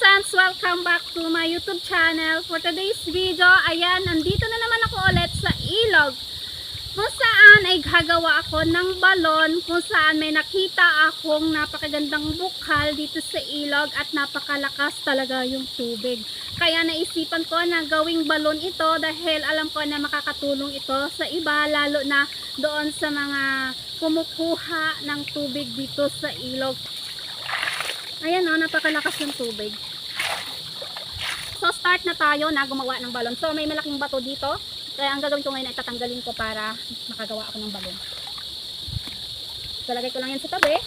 Netizens, welcome back to my YouTube channel. For today's video, ayan, nandito na naman ako ulit sa ilog. Kung saan ay gagawa ako ng balon, kung saan may nakita akong napakagandang bukal dito sa ilog at napakalakas talaga yung tubig. Kaya naisipan ko na gawing balon ito dahil alam ko na makakatulong ito sa iba, lalo na doon sa mga kumukuha ng tubig dito sa ilog. Ayan o, napakalakas ng tubig. Start na tayo na gumawa ng balon. So, may malaking bato dito. Kaya ang gagawin ko ngayon ay tatanggalin ko para makagawa ako ng balon. So, lagay ko lang yan sa tabi.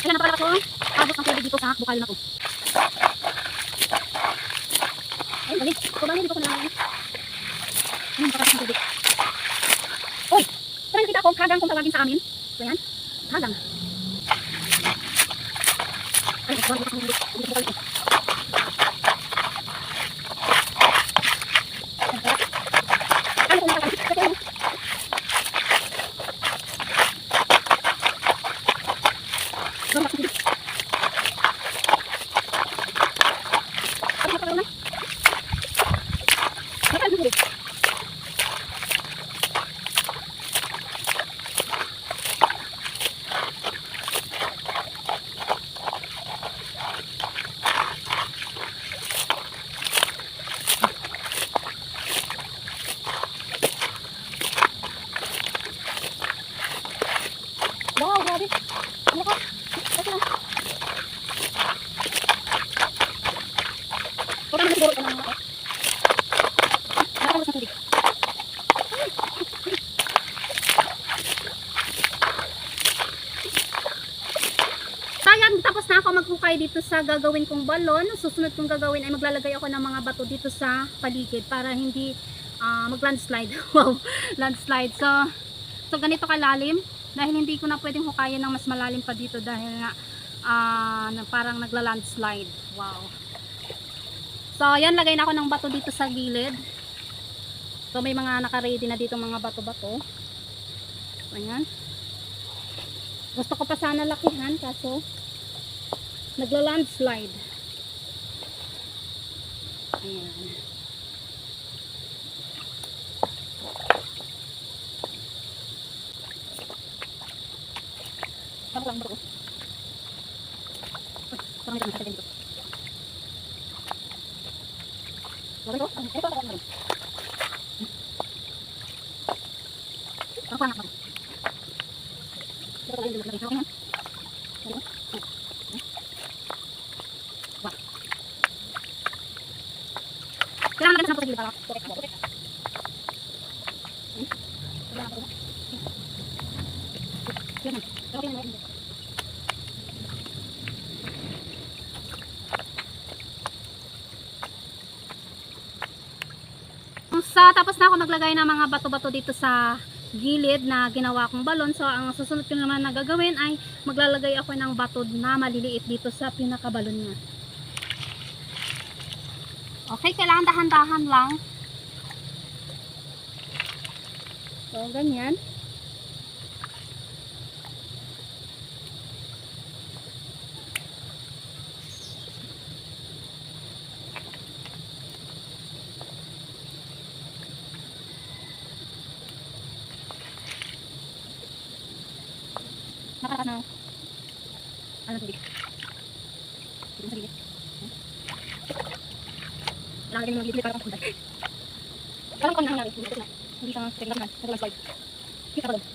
Ayan, napakalakas ko. Abot ng tubig dito sa bukal na to. Ayun, dali. Kumain dito ko na lang. Ayun, napakalakas ng tubig. Uy! Tara nakita ko, hagang kung tawagin sa amin. So, yan. Hagang. Ay, ng tubig. Dito bukal ito. Ano kung nakakalakas? Ito, ano? Ano ba? Ano ba? Ano ba? Ano ba? Wow, grabe. Ano ka? Ito lang. Huwag ka naman siguro ito ng mga Nakakalas ng tubig. Sayang, tapos na ako maghukay dito sa gagawin kong balon. Susunod kong gagawin ay maglalagay ako ng mga bato dito sa paligid para hindi ah, mag-landslide. wow, landslide. So, so ganito kalalim. Dahil hindi ko na pwedeng hukayin ng mas malalim pa dito dahil nga na parang nagla-landslide. Wow. So, yan, lagay na ako ng bato dito sa gilid. So, may mga naka-ready na dito mga bato-bato. Ayan. Gusto ko pa sana lakihan, kaso nagla-landslide. Ayan. Lang bro. Parang lang sa dito. Ko. Ito, ito, ito. Ito, ito, ito, ito. Okay na? Kailangan maganda sa gilid para correct na. Correct. Hmm? Kailangan ko na. Yan na. Okay na. Sa tapos na ako maglagay ng mga bato-bato dito sa gilid na ginawa kong balon. So, ang susunod ko naman na gagawin ay maglalagay ako ng bato na maliliit dito sa pinakabalon niya. Okay, kailangan dahan-dahan lang. So, ganyan. Nakarakas na. Ano tubig? Dito sa gilid. Kailangan din mga gilid para pang Parang kung nangyari, hindi na. Hindi siya regular na. Regular slide. Kita.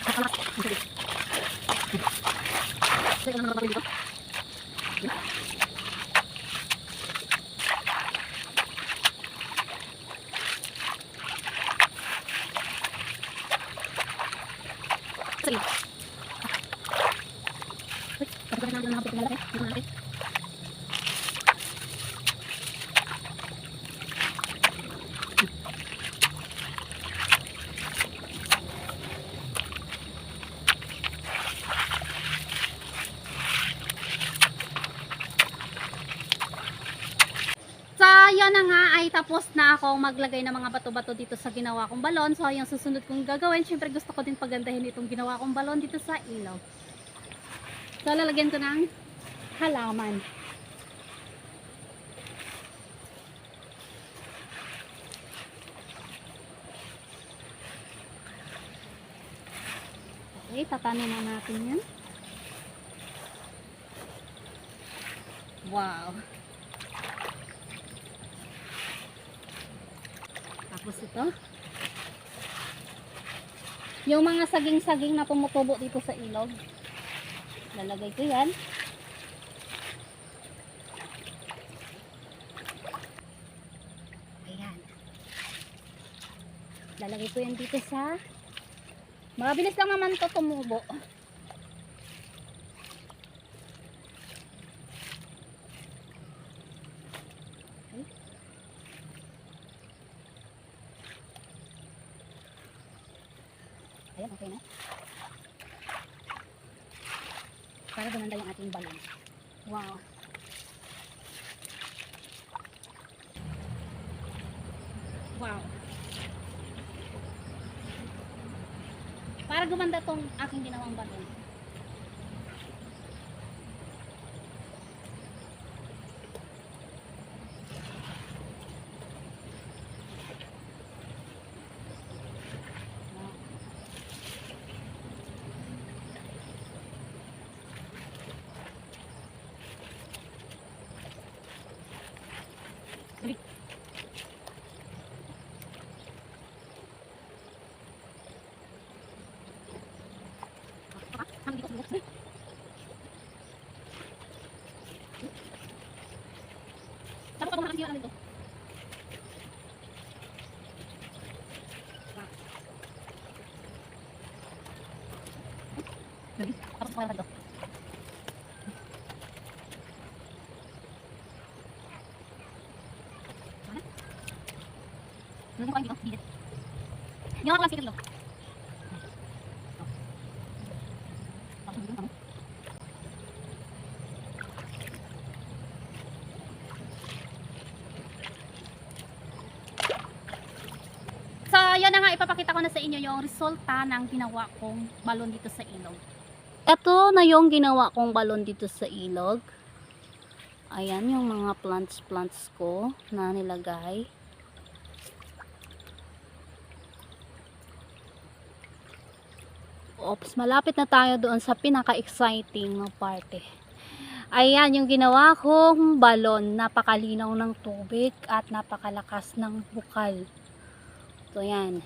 uy, So, yun na nga ay tapos na ako maglagay ng mga bato-bato dito sa ginawa kong balon. So, yung susunod kong gagawin, syempre gusto ko din pagandahin itong ginawa kong balon dito sa ilaw. So, lalagyan ko ng halaman. Okay, tatanin na natin yan. Wow. Tapos ito. Yung mga saging-saging na tumutubo dito sa ilog. Lalagay ko yan. Ayan. Lalagay ko yan dito sa Mabilis lang naman to tumubo. Ayan, okay na. Para gumanda yung ating balon. Wow. Wow. Para gumanda tong aking ginawang balon. Tapos ako dito. Ano dito? Dito. Yung ako lang dito kami. So, yun na nga, ipapakita ko na sa inyo yung resulta ng ginawa kong balon dito sa ilog. Ito na yung ginawa kong balon dito sa ilog. Ayan yung mga plants-plants ko na nilagay. Oops, malapit na tayo doon sa pinaka-exciting na parte. Ayan yung ginawa kong balon. Napakalinaw ng tubig at napakalakas ng bukal. So, yan.